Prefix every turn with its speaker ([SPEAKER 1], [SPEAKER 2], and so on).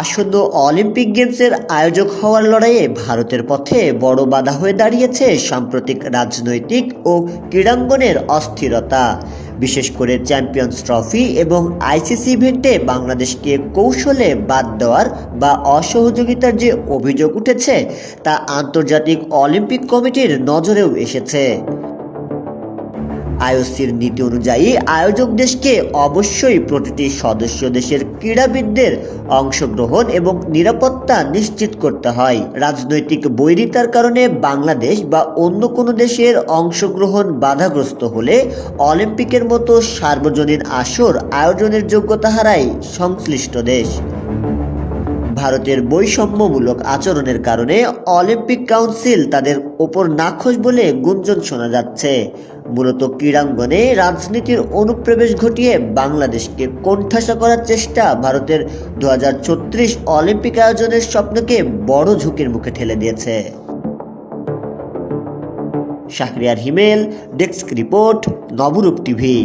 [SPEAKER 1] আসন্ন অলিম্পিক গেমসের আয়োজক হওয়ার লড়াইয়ে ভারতের পথে বড় বাধা হয়ে দাঁড়িয়েছে সাম্প্রতিক রাজনৈতিক ও ক্রীড়াঙ্গনের অস্থিরতা। বিশেষ করে চ্যাম্পিয়ন্স ট্রফি এবং আইসিসি ইভেন্টে বাংলাদেশকে কৌশলে বাদ দেওয়ার বা অসহযোগিতার যে অভিযোগ উঠেছে, তা আন্তর্জাতিক অলিম্পিক কমিটির নজরেও এসেছে। আইওসির নীতি অনুযায়ী আয়োজক দেশকে অবশ্যই প্রতিটি সদস্য দেশের ক্রীড়াবিদদের অংশগ্রহণ এবং নিরাপত্তা নিশ্চিত করতে হয়। রাজনৈতিক বৈরিতার কারণে বাংলাদেশ বা অন্য কোনো দেশের অংশগ্রহণ বাধাগ্রস্ত হলে অলিম্পিকের মতো সার্বজনীন আসর আয়োজনের যোগ্যতা হারায় সংশ্লিষ্ট দেশ। ভারতের বৈষম্যমূলক আচরণের কারণে অলিম্পিক কাউন্সিল তাদের ওপর নাখোশ বলে গুঞ্জন শোনা যাচ্ছে। মূলত ক্রীড়াঙ্গনে রাজনীতির অনুপ্রবেশ ঘটিয়ে বাংলাদেশকে কোণঠাসা করার চেষ্টা ভারতের দু হাজার ছত্রিশ অলিম্পিক আয়োজনের স্বপ্নকে বড় ঝুঁকির মুখে ঠেলে দিয়েছে। Shahriar Himel, desk report, Nabarup TV.